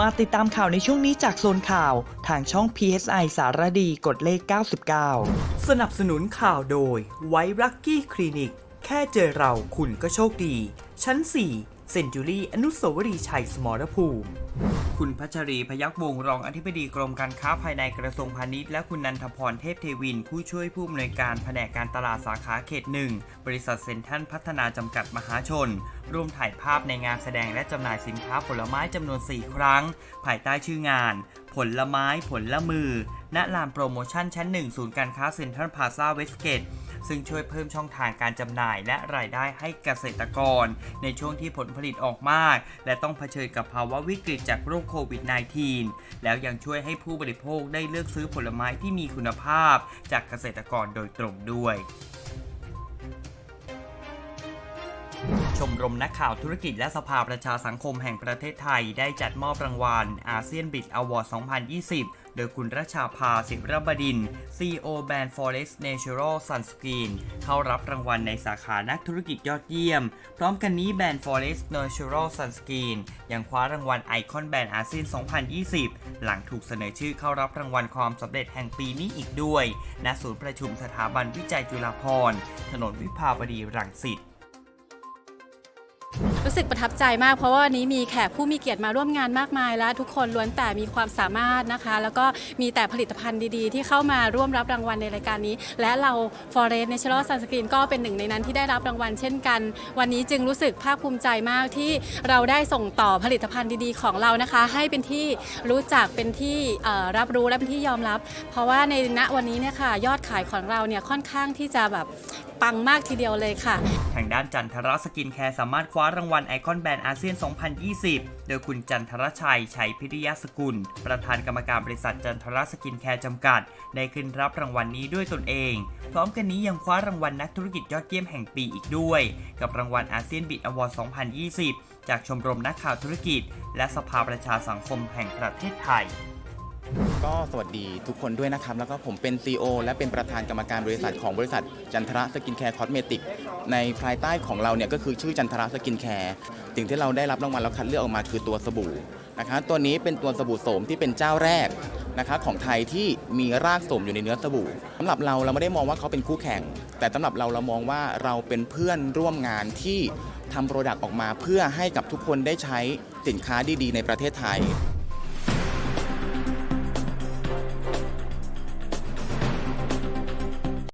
มาติดตามข่าวในช่วงนี้จากโซนข่าว ทางช่อง PSI สารดีกดเลข 99 สนับสนุนข่าวโดยไวรักกี้คลินิก แค่เจอเราคุณก็โชคดี ชั้น 4 เซนจูรี่อนุสาวรีย์ชัยสมรภูมิ คุณพัชรีพยักวงรองอธิบดีกรมการค้าภายในกระทรวงพาณิชย์และคุณนันทพรเทพเทวิน ผู้ช่วยผู้อำนวยการแผนกการตลาดสาขาเขตหนึ่งบริษัทเซ็นทรัลพัฒนาจำกัดมหาชน ร่วมถ่ายภาพในงานแสดงและจำหน่ายสินค้าผลไม้จำนวน 4 ครั้ง ภายใต้ชื่องาน ผลไม้ผลละมือ ณลานโปรโมชั่นชั้น1ศูนย์การค้าเซ็นทรัลพาซาเวสเกต ซึ่งช่วยเพิ่มช่องทางการจำหน่ายและรายได้ให้เกษตรกร ในช่วงที่ผลผลิตออกมาก และต้องเผชิญกับภาวะวิกฤตจากโรคโควิด -19 แล้วยังช่วยให้ผู้บริโภคได้เลือกซื้อผลไม้ที่มีคุณภาพ จากเกษตรกรโดยตรงด้วย ชมรมนักข่าวธุรกิจและสภาประชาสังคมแห่งประเทศไทยได้จัดมอบรางวัลอาเซียนบิ t อวอร์ด 2020 โดยคุณรัชาภาสิรบดิน CEO แบรนด์ Forest Natural Sunscreen เข้ารับรางวัลในสาขานักธุรกิจยอดเยี่ยม พร้อมกันนี้แบรนด์ Forest Natural Sunscreen ยังคว้ารางวัลไอคอนแบรนด์อาเซียน 2020 หลังถูกเสนอชื่อเข้ารับรางวัลความสำเร็จแห่งปีนี้อีกด้วย ณ ศูนย์ประชุมสถาบันวิจัยจุฬาภรณ์ ถนนวิภาวดีรังสิต สึกประทับใจมากเพราะว่าวันนี้มีแขกผู้มีเกียรติมาร่วมงานมากมาย และทุกคนล้วนแต่มีความสามารถนะคะ แล้วก็มีแต่ผลิตภัณฑ์ดีๆ ที่เข้ามาร่วมรับรางวัลในรายการนี้ และเรา Forest Natural Sunscreen ก็เป็นหนึ่งในนั้นที่ได้รับรางวัลเช่นกัน วันนี้จึงรู้สึกภาคภูมิใจมากที่เราได้ส่งต่อผลิตภัณฑ์ดีๆ ของเรานะคะ ให้เป็นที่รู้จักเป็นที่รับรู้และเป็นที่ยอมรับ เพราะว่าในณวันนี้เนี่ยค่ะยอดขายของเราเนี่ยค่อนข้างที่จะแบบ ปังมากทีเดียวเลยค่ะ ทางด้านจันทรสกินแคร์สามารถคว้ารางวัลไอคอนแบรนด์อาเซียน 2020 โดยคุณจันทรชัยชัยพิริยสกุล ประธานกรรมการบริษัทจันทรสกินแคร์จำกัด ได้ขึ้นรับรางวัลนี้ด้วยตนเอง พร้อมกันนี้ยังคว้ารางวัลนักธุรกิจยอดเยี่ยมแห่งปีอีกด้วย กับรางวัลอาเซียนบิดอวอร์ด2020 จากชมรมนักข่าวธุรกิจ และสภาประชาสังคมแห่งประเทศไทย ก็สวัสดีทุกคนด้วยนะครับ แล้วก็ผมเป็น CEO และเป็นประธานกรรมการบริษัทของบริษัทจันทระสกินแคร์คอสเมติกในภายใต้ของเราเนี่ยก็คือชื่อจันทระสกินแคร์สิ่งที่เราได้รับรางวัลแล้วคัดเลือกออกมาคือตัวสบู่นะคะตัวนี้เป็นตัวสบู่โสมที่เป็นเจ้าแรกนะคะของไทยที่มีรากโสมอยู่ในเนื้อสบู่สำหรับเราเราไม่ได้มองว่าเขาเป็นคู่แข่ง แต่สำหรับเราเรามองว่าเราเป็นเพื่อนร่วมงานที่ทำโปรดักต์ออกมาเพื่อให้กับทุกคนได้ใช้สินค้าดีๆ ในประเทศไทย